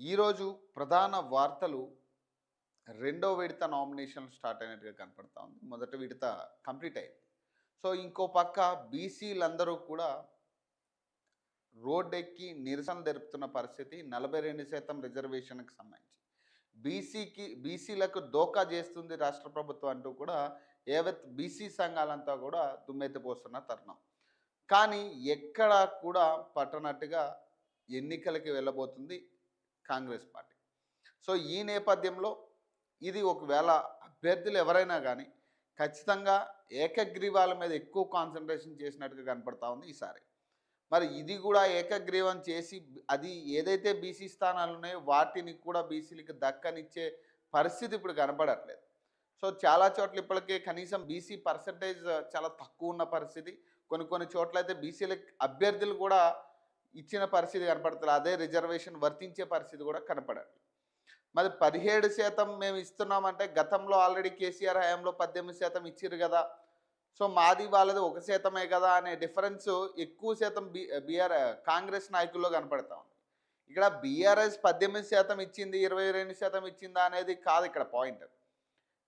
ఈరోజు ప్రధాన వార్తలు రెండో విడత నామినేషన్ స్టార్ట్ అయినట్టుగా కనపడతా ఉంది. మొదటి విడత కంప్లీట్ అయింది. సో ఇంకో పక్క బీసీలందరూ కూడా రోడ్డెక్కి నిరసన జరుపుతున్న పరిస్థితి నలభై రెండు శాతం రిజర్వేషన్కి సంబంధించి. బీసీకి బీసీలకు దోకా చేస్తుంది రాష్ట్ర ప్రభుత్వం అంటూ కూడా ఏవత్ బీసీ సంఘాలంతా కూడా దుమ్మెత్తిపోస్తున్న తరుణం. కానీ ఎక్కడా కూడా పట్టనట్టుగా ఎన్నికలకి వెళ్ళబోతుంది. కాంగ్రెస్ పార్టీ. సో ఈ నేపథ్యంలో ఇది ఒకవేళ అభ్యర్థులు ఎవరైనా కానీ ఖచ్చితంగా ఏకగ్రీవాల మీద ఎక్కువ కాన్సన్ట్రేషన్ చేసినట్టుగా కనపడతా ఉంది ఈసారి. మరి ఇది కూడా ఏకగ్రీవం చేసి అది ఏదైతే బీసీ స్థానాలు ఉన్నాయో వాటిని కూడా బీసీలకు దక్కనిచ్చే పరిస్థితి ఇప్పుడు కనపడట్లేదు. సో చాలా చోట్ల ఇప్పటికే కనీసం బీసీ పర్సంటేజ్ చాలా తక్కువ ఉన్న పరిస్థితి. కొన్ని కొన్ని చోట్ల అయితే బీసీల అభ్యర్థులు కూడా ఇచ్చిన పరిస్థితి కనపడుతుంది అదే రిజర్వేషన్ వర్తించే పరిస్థితి కూడా కనపడాలి మరి పదిహేడు శాతం మేము ఇస్తున్నామంటే గతంలో ఆల్రెడీ కేసీఆర్ హయాంలో పద్దెనిమిది శాతం ఇచ్చారు కదా. సో మాది వాళ్ళది ఒక శాతమే కదా అనే డిఫరెన్స్ ఎక్కువ శాతం బి బీఆర్ కాంగ్రెస్ నాయకుల్లో కనపడతా ఉంది. ఇక్కడ బీఆర్ఎస్ పద్దెనిమిది శాతం ఇచ్చింది ఇరవై రెండు శాతం ఇచ్చిందా అనేది కాదు ఇక్కడ పాయింట్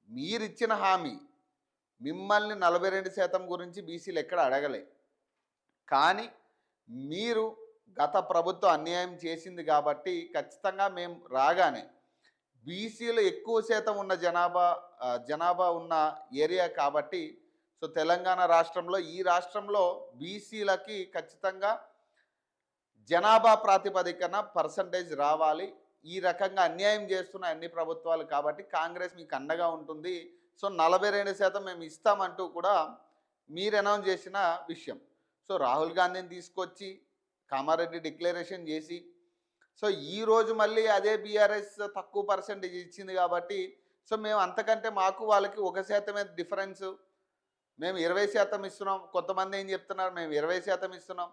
మీరిచ్చిన హామీ మిమ్మల్ని నలభై రెండు శాతం గురించి బీసీలు ఎక్కడ అడగలే. కానీ మీరు గత ప్రభుత్వం అన్యాయం చేసింది కాబట్టి ఖచ్చితంగా మేము రాగానే బీసీలు ఎక్కువ శాతం ఉన్న జనాభా జనాభా ఉన్న ఏరియా కాబట్టి సో తెలంగాణ రాష్ట్రంలో ఈ రాష్ట్రంలో బీసీలకి ఖచ్చితంగా జనాభా ప్రాతిపదికన పర్సంటేజ్ రావాలి. ఈ రకంగా అన్యాయం చేస్తున్న అన్ని ప్రభుత్వాలు కాబట్టి కాంగ్రెస్ మీకు అండగా ఉంటుంది. సో నలభై రెండు శాతం మేము ఇస్తామంటూ కూడా మీరు అనౌన్స్ చేసిన విషయం. సో రాహుల్ గాంధీని తీసుకొచ్చి కామారెడ్డి డిక్లరేషన్ చేసి సో ఈ రోజు మళ్ళీ అదే బీఆర్ఎస్ తక్కువ పర్సెంటేజ్ ఇచ్చింది కాబట్టి సో మేము అంతకంటే మాకు వాళ్ళకి ఒక శాతమే డిఫరెన్స్ మేము ఇరవై శాతం ఇస్తున్నాం. కొంతమంది ఏం చెప్తున్నారు? మేము ఇరవై శాతం ఇస్తున్నాం.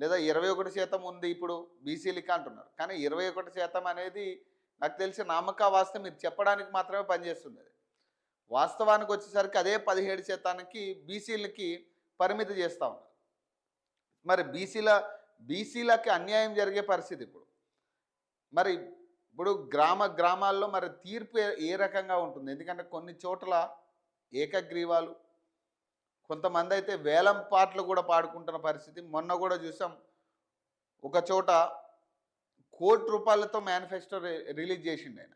లేదా ఇరవై ఒకటి శాతం ఉంది ఇప్పుడు బీసీలకి అంటున్నారు. కానీ ఇరవై ఒకటి శాతం అనేది నాకు తెలిసి నామక వాస్తవం మీరు చెప్పడానికి మాత్రమే పనిచేస్తుంది వాస్తవానికి వచ్చేసరికి అదే పదిహేడు శాతానికి బీసీలకి పరిమితి చేస్తూ ఉన్నారు. మరి బీసీల బీసీలకి అన్యాయం జరిగే పరిస్థితి ఇప్పుడు. మరి ఇప్పుడు గ్రామ గ్రామాల్లో మరి తీర్పు ఏ- రకంగా ఉంటుంది? ఎందుకంటే కొన్ని చోట్ల ఏకగ్రీవాలు కొంతమంది అయితే వేలం పాటలు కూడా పాడుకుంటున్న పరిస్థితి. మొన్న కూడా చూసాం ఒక చోట కోటి రూపాయలతో మేనిఫెస్టో రిలీజ్ చేసిండు ఆయన.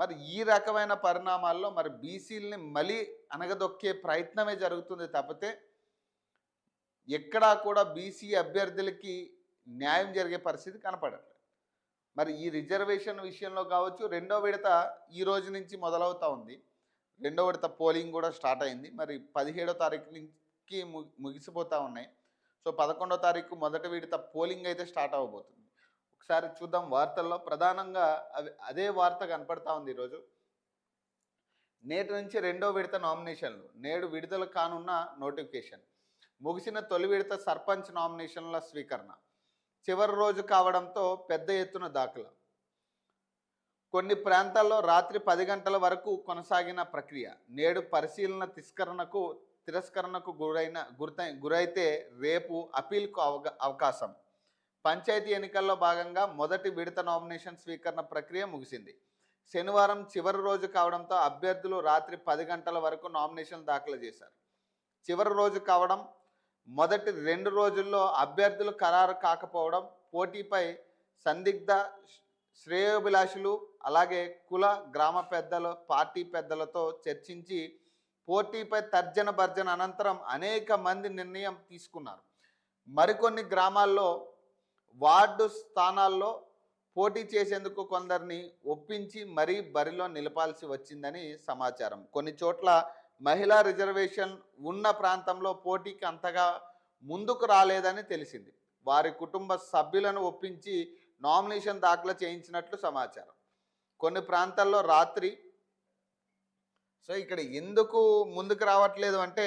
మరి ఈ రకమైన పరిణామాల్లో మరి బీసీలని మళ్ళీ అనగదొక్కే ప్రయత్నమే జరుగుతుంది తప్పితే ఎక్కడా కూడా బీసీ అభ్యర్థులకి న్యాయం జరిగే పరిస్థితి కనపడట్లేదు. మరి ఈ రిజర్వేషన్ విషయంలో కావచ్చు రెండో విడత ఈ రోజు నుంచి మొదలవుతూ ఉంది. రెండో విడత పోలింగ్ కూడా స్టార్ట్ అయింది. మరి పదిహేడో తారీఖు నుంచి ముగిసిపోతూ ఉన్నాయి. సో పదకొండో తారీఖు మొదటి విడత పోలింగ్ అయితే స్టార్ట్ అవ్వబోతుంది ఒకసారి చూద్దాం వార్తల్లో. ప్రధానంగా అవి అదే వార్త కనపడతా ఉంది ఈరోజు. నేటి నుంచి రెండో విడత నామినేషన్లు. నేడు విడుదల కానున్న నోటిఫికేషన్. ముగిసిన తొలి విడత సర్పంచ్ నామినేషన్ల స్వీకరణ. చివరి రోజు కావడంతో పెద్ద ఎత్తున దాఖలు. కొన్ని ప్రాంతాల్లో రాత్రి పది గంటల వరకు కొనసాగిన ప్రక్రియ. నేడు పరిశీలన తిస్కరణకు తిరస్కరణకు గురైన గురై గురైతే రేపు అపీల్కు అవగా అవకాశం. పంచాయతీ ఎన్నికల్లో భాగంగా మొదటి విడత నామినేషన్ స్వీకరణ ప్రక్రియ ముగిసింది. శనివారం చివరి రోజు కావడంతో అభ్యర్థులు రాత్రి పది గంటల వరకు నామినేషన్ దాఖలు చేశారు. చివరి రోజు కావడం మొదటి రెండు రోజుల్లో అభ్యర్థులు ఖరారు కాకపోవడం పోటీపై సందిగ్ధ శ్రేయోభిలాషులు అలాగే కుల గ్రామ పెద్దలు పార్టీ పెద్దలతో చర్చించి పోటీపై తర్జన భర్జన అనంతరం అనేక మంది నిర్ణయం తీసుకున్నారు. మరికొన్ని గ్రామాల్లో వార్డు స్థానాల్లో పోటీ చేసేందుకు కొందరిని ఒప్పించి మరీ బరిలో నిలపాల్సి వచ్చిందని సమాచారం. కొన్ని చోట్ల మహిళా రిజర్వేషన్ ఉన్న ప్రాంతంలో పోటీకి అంతగా ముందుకు రాలేదని తెలిసింది. వారి కుటుంబ సభ్యులను ఒప్పించి నామినేషన్ దాఖలు చేయించినట్లు సమాచారం. కొన్ని ప్రాంతాల్లో రాత్రి సో ఇక్కడ ఎందుకు ముందుకు రావట్లేదు అంటే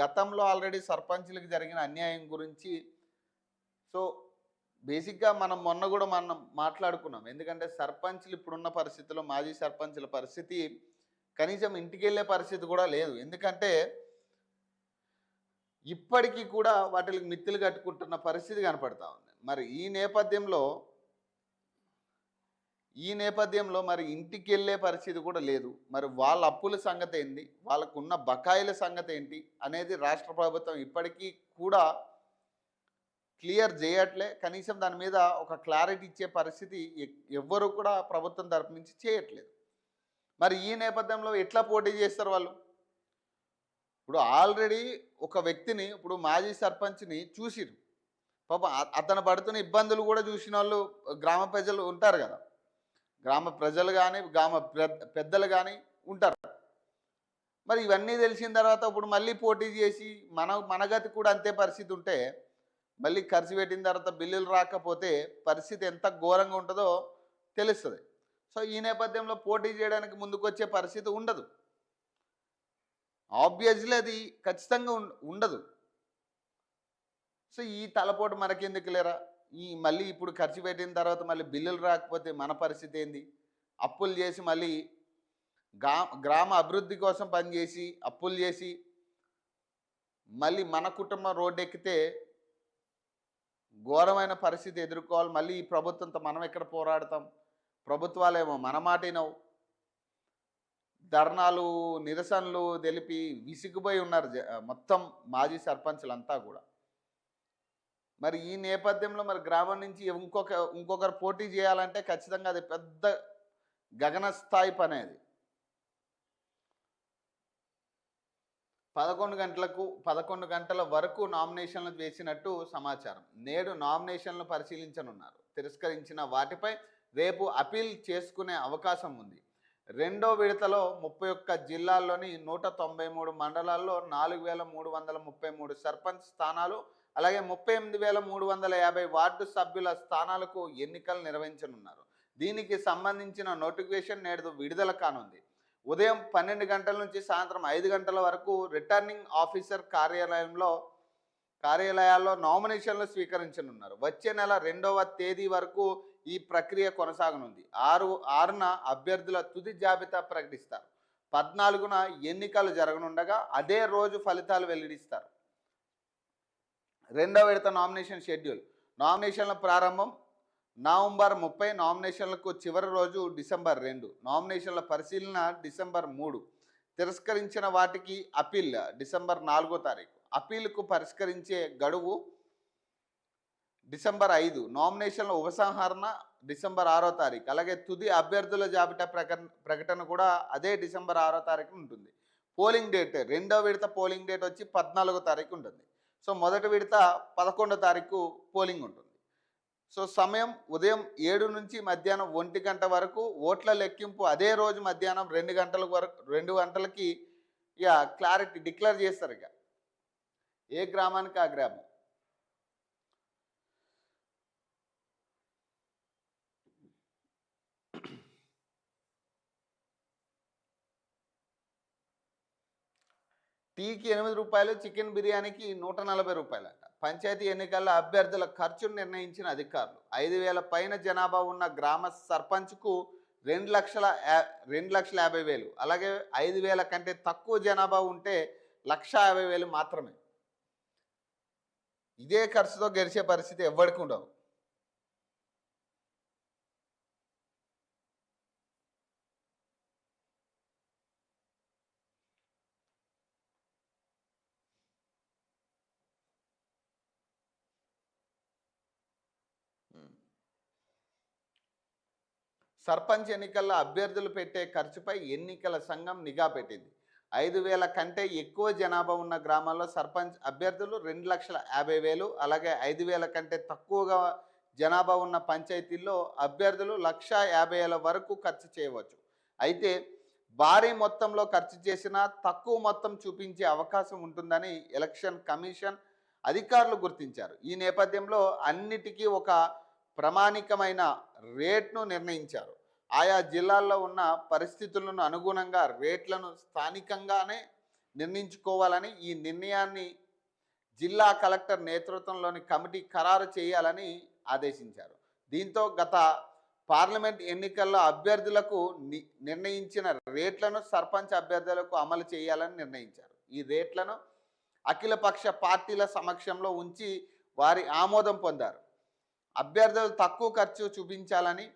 గతంలో ఆల్రెడీ సర్పంచ్లకు జరిగిన అన్యాయం గురించి. సో బేసిక్గా మనం మొన్న కూడా మనం మాట్లాడుకున్నాం. ఎందుకంటే సర్పంచ్లు ఇప్పుడున్న పరిస్థితిలో మాజీ సర్పంచ్ల పరిస్థితి కనీసం ఇంటికి వెళ్ళే పరిస్థితి కూడా లేదు. ఎందుకంటే ఇప్పటికీ కూడా వాటికి మిత్తులు కట్టుకుంటున్న పరిస్థితి కనపడతా ఉంది. మరి ఈ నేపథ్యంలో ఈ నేపథ్యంలో మరి ఇంటికి వెళ్ళే పరిస్థితి కూడా లేదు. మరి వాళ్ళ అప్పుల సంగతి ఏంటి వాళ్ళకున్న బకాయిల సంగతి ఏంటి? అనేది రాష్ట్ర ప్రభుత్వం ఇప్పటికీ కూడా క్లియర్ చేయట్లే. కనీసం దాని మీద ఒక క్లారిటీ ఇచ్చే పరిస్థితి ఎవ్వరూ కూడా ప్రభుత్వం తరపు నుంచి చేయట్లేదు. మరి ఈ నేపథ్యంలో ఎట్లా పోటీ చేస్తారు వాళ్ళు? ఇప్పుడు ఆల్రెడీ ఒక వ్యక్తిని ఇప్పుడు మాజీ సర్పంచ్ని చూసిరు పాప అతను పడుతున్న ఇబ్బందులు కూడా చూసిన వాళ్ళు గ్రామ ప్రజలు ఉంటారు కదా. గ్రామ ప్రజలు కానీ గ్రామ పెద్ద- పెద్దలు కానీ ఉంటారు. మరి ఇవన్నీ తెలిసిన తర్వాత ఇప్పుడు మళ్ళీ పోటీ చేసి మన మనగతి కూడా అంతే పరిస్థితి ఉంటే మళ్ళీ ఖర్చు పెట్టిన తర్వాత బిల్లులు రాకపోతే పరిస్థితి ఎంత ఘోరంగా ఉంటుందో తెలుస్తుంది. సో ఈ నేపథ్యంలో పోటీ చేయడానికి ముందుకొచ్చే పరిస్థితి ఉండదు. ఆబ్వియస్లీ అది ఖచ్చితంగా ఉం- ఉండదు. సో ఈ తలపోటు మనకెందుకు లేరా? ఈ మళ్ళీ ఇప్పుడు ఖర్చు పెట్టిన తర్వాత మళ్ళీ బిల్లులు రాకపోతే మన పరిస్థితి ఏంది? అప్పులు చేసి మళ్ళీ గా గ్రామ అభివృద్ధి కోసం పనిచేసి అప్పులు చేసి మళ్ళీ మన కుటుంబం రోడ్డు ఎక్కితే ఘోరమైన పరిస్థితి ఎదుర్కోవాలి. మళ్ళీ ఈ ప్రభుత్వంతో మనం ఎక్కడ పోరాడతాం? ప్రభుత్వాలేమో మన మాటినవు. ధర్నాలు నిరసనలు తెలిపి విసిగిపోయి ఉన్నారు మొత్తం మాజీ సర్పంచ్లంతా కూడా. మరి ఈ నేపథ్యంలో మరి గ్రామం నుంచి ఇంకొక ఇంకొకరు పోటీ చేయాలంటే ఖచ్చితంగా అది పెద్ద గగనస్థాయి పని అది. పదకొండు గంటలకు పదకొండు గంటల వరకు నామినేషన్లు వేసినట్టు సమాచారం. నేడు నామినేషన్లు పరిశీలించనున్నారు. తిరస్కరించిన వాటిపై రేపు అపీల్ చేసుకునే అవకాశం ఉంది. రెండో విడతలో ముప్పై ఒక్క జిల్లాల్లోని నూట తొంభై మూడు మండలాల్లో నాలుగు వేల మూడు వందల ముప్పై మూడు సర్పంచ్ స్థానాలు అలాగే ముప్పై ఎనిమిది వేల మూడు వందల యాభై వార్డు సభ్యుల స్థానాలకు ఎన్నికలు నిర్వహించనున్నారు. దీనికి సంబంధించిన నోటిఫికేషన్ నేడు విడుదల కానుంది. ఉదయం పన్నెండు గంటల నుంచి సాయంత్రం ఐదు గంటల వరకు రిటర్నింగ్ ఆఫీసర్ కార్యాలయంలో కార్యాలయాల్లో నామినేషన్లు స్వీకరించనున్నారు. వచ్చే నెల రెండవ తేదీ వరకు ఈ ప్రక్రియ కొనసాగనుంది. ఆరు ఆరున అభ్యర్థుల తుది జాబితా ప్రకటిస్తారు. పద్నాలుగున ఎన్నికలు జరగనుండగా అదే రోజు ఫలితాలు వెల్లడిస్తారు. రెండవ విడత నామినేషన్ షెడ్యూల్. నామినేషన్ల ప్రారంభం నవంబర్ ముప్పై నామినేషన్లకు చివరి రోజు డిసెంబర్ రెండు. నామినేషన్ల పరిశీలన డిసెంబర్ మూడు. తిరస్కరించిన వాటికి అపీల్ డిసెంబర్ నాలుగో తారీఖు. అపీల్కు పరిష్కరించే గడువు డిసెంబర్ ఐదు నామినేషన్ల ఉపసంహరణ డిసెంబర్ ఆరో తారీఖు. అలాగే తుది అభ్యర్థుల జాబితా ప్రకటన ప్రకటన కూడా అదే డిసెంబర్ ఆరో తారీఖు ఉంటుంది. పోలింగ్ డేట్ రెండో విడత పోలింగ్ డేట్ వచ్చి పద్నాలుగో తారీఖు ఉంటుంది. సో మొదటి విడత పదకొండో తారీఖు పోలింగ్ ఉంటుంది. సో సమయం ఉదయం ఏడు నుంచి మధ్యాహ్నం ఒంటి గంట వరకు ఓట్ల లెక్కింపు అదే రోజు మధ్యాహ్నం రెండు గంటల వరకు రెండు గంటలకి ఇక క్లారిటీ డిక్లేర్ చేస్తారు ఇక. ఏ గ్రామానికి ఆ గ్రామం? టీకి ఎనిమిది రూపాయలు చికెన్ బిర్యానీకి నూట నలభై రూపాయలట. పంచాయతీ ఎన్నికల్లో అభ్యర్థుల ఖర్చును నిర్ణయించిన అధికారులు. ఐదు వేల పైన జనాభా ఉన్న గ్రామ సర్పంచ్కు రెండు లక్షల రెండు లక్షల యాభై వేలు. అలాగే ఐదు వేల కంటే తక్కువ జనాభా ఉంటే లక్ష యాభై వేలు మాత్రమే. ఇదే ఖర్చుతో గెలిచే పరిస్థితి ఎవ్వడికి ఉండవు. సర్పంచ్ ఎన్నికల్లో అభ్యర్థులు పెట్టే ఖర్చుపై ఎన్నికల సంఘం నిఘా పెట్టింది. ఐదు వేల కంటే ఎక్కువ జనాభా ఉన్న గ్రామాల్లో సర్పంచ్ అభ్యర్థులు రెండు లక్షల యాభై వేలు అలాగే ఐదు వేల కంటే తక్కువగా జనాభా ఉన్న పంచాయతీల్లో అభ్యర్థులు లక్ష యాభై వేల వరకు ఖర్చు చేయవచ్చు. అయితే భారీ మొత్తంలో ఖర్చు చేసినా తక్కువ మొత్తం చూపించే అవకాశం ఉంటుందని ఎలక్షన్ కమిషన్ అధికారులు గుర్తించారు. ఈ నేపథ్యంలో అన్నిటికీ ఒక ప్రామాణికమైన రేట్ను నిర్ణయించారు. ఆయా జిల్లాల్లో ఉన్న పరిస్థితులను అనుగుణంగా రేట్లను స్థానికంగానే నిర్ణయించుకోవాలని ఈ నిర్ణయాన్ని జిల్లా కలెక్టర్ నేతృత్వంలోని కమిటీ ఖరారు చేయాలని ఆదేశించారు. దీంతో గత పార్లమెంట్ ఎన్నికల్లో అభ్యర్థులకు ని- నిర్ణయించిన రేట్లను సర్పంచ్ అభ్యర్థులకు అమలు చేయాలని నిర్ణయించారు. ఈ రేట్లను అఖిలపక్ష పార్టీల సమక్షంలో ఉంచి వారి ఆమోదం పొందారు. అభ్యర్థులు తక్కువ ఖర్చు చూపించాలని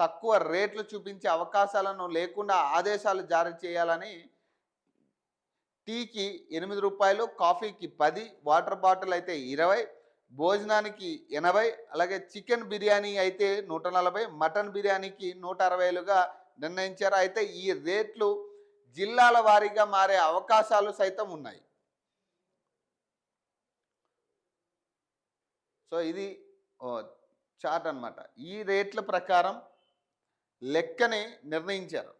తక్కువ రేట్లు చూపించే అవకాశాలను లేకుండా ఆదేశాలు జారీ చేయాలని టీకి ఎనిమిది రూపాయలు కాఫీకి పది వాటర్ బాటిల్ అయితే ఇరవై భోజనానికి ఎనభై అలాగే చికెన్ బిర్యానీ అయితే నూట నలభై మటన్ బిర్యానీకి నూట అరవైలుగా నిర్ణయించారు. అయితే ఈ రేట్లు జిల్లాల వారీగా మారే అవకాశాలు సైతం ఉన్నాయి. సో ఇది ఓ, చార్ట్ అన్నమాట. ఈ రేట్ల ప్రకారం లెక్కని నిర్ణయించారు.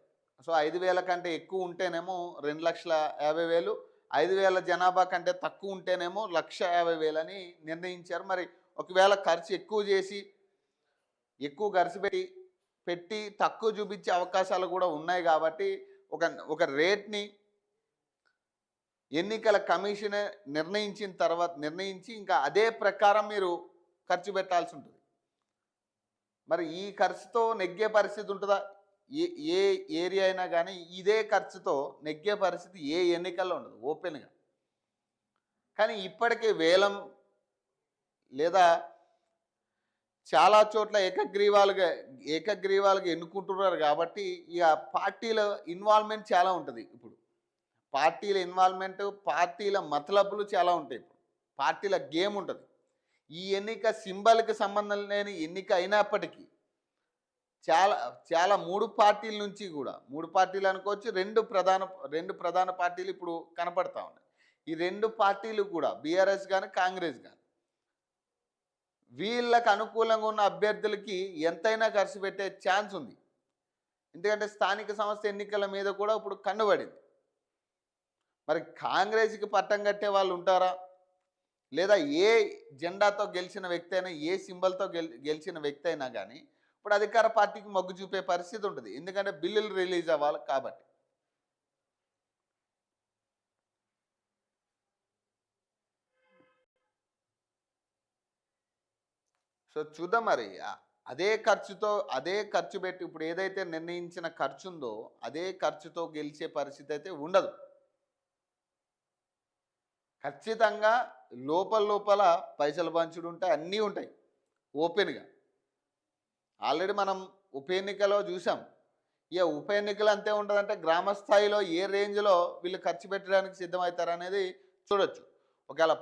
సో ఐదు వేల కంటే ఎక్కువ ఉంటేనేమో రెండు లక్షల యాభై వేలు ఐదు వేల జనాభా కంటే తక్కువ ఉంటేనేమో లక్ష యాభై వేలని నిర్ణయించారు. మరి ఒకవేళ ఖర్చు ఎక్కువ చేసి ఎక్కువ ఖర్చు పెట్టి పెట్టి తక్కువ చూపించే అవకాశాలు కూడా ఉన్నాయి కాబట్టి ఒక ఒక రేట్ని ఎన్నికల కమిషన్ నిర్ణయించిన తర్వాత నిర్ణయించి ఇంకా అదే ప్రకారం మీరు ఖర్చు పెట్టాల్సి ఉంటుంది. మరి ఈ ఖర్చుతో నెగ్గే పరిస్థితి ఉంటుందా? ఏ ఏ ఏరియా అయినా కానీ ఇదే ఖర్చుతో నెగ్గే పరిస్థితి ఏ ఎన్నికల్లో ఉండదు ఓపెన్గా. కానీ ఇప్పటికే వేలం లేదా చాలా చోట్ల ఏకగ్రీవాలుగా ఏకగ్రీవాలుగా ఎన్నుకుంటున్నారు కాబట్టి ఇక పార్టీల ఇన్వాల్వ్మెంట్ చాలా ఉంటుంది ఇప్పుడు. పార్టీల ఇన్వాల్వ్మెంట్ పార్టీల మతలబులు చాలా ఉంటాయి ఇప్పుడు. పార్టీల గేమ్ ఉంటుంది. ఈ ఎన్నిక సింబల్కి సంబంధం లేని ఎన్నిక అయినప్పటికీ చాలా చాలా మూడు పార్టీల నుంచి కూడా మూడు పార్టీలు అనుకోవచ్చు రెండు ప్రధాన రెండు ప్రధాన పార్టీలు ఇప్పుడు కనపడతా ఉన్నాయి. ఈ రెండు పార్టీలు కూడా బీఆర్ఎస్ కానీ కాంగ్రెస్ కానీ వీళ్ళకు అనుకూలంగా ఉన్న అభ్యర్థులకి ఎంతైనా ఖర్చు పెట్టే ఛాన్స్ ఉంది. ఎందుకంటే స్థానిక సంస్థ ఎన్నికల మీద కూడా ఇప్పుడు కన్నుబడింది మరి కాంగ్రెస్కి పట్టం కట్టే వాళ్ళు ఉంటారా? లేదా ఏ జెండాతో గెలిచిన వ్యక్తి అయినా ఏ సింబల్తో గెలిచిన వ్యక్తి అయినా కానీ ఇప్పుడు అధికార పార్టీకి మొగ్గు చూపే పరిస్థితి ఉంటుంది. ఎందుకంటే బిల్లులు రిలీజ్ అవ్వాలి కాబట్టి. సో చూద్దాం మరి. అదే ఖర్చుతో అదే ఖర్చు పెట్టి ఇప్పుడు ఏదైతే నిర్ణయించిన ఖర్చు ఉందో అదే ఖర్చుతో గెలిచే పరిస్థితి అయితే ఉండదు. ఖచ్చితంగా లోపల లోపల పైసలు పంచుడు ఉంటాయి అన్నీ ఉంటాయి ఓపెన్గా. ఆల్రెడీ మనం ఉప ఎన్నికలో చూసాం. ఇక ఉప ఎన్నికలు అంతే ఉంటుందంటే గ్రామ స్థాయిలో ఏ రేంజ్లో వీళ్ళు ఖర్చు పెట్టడానికి సిద్ధమవుతారు అనేది చూడొచ్చు. ఒకవేళ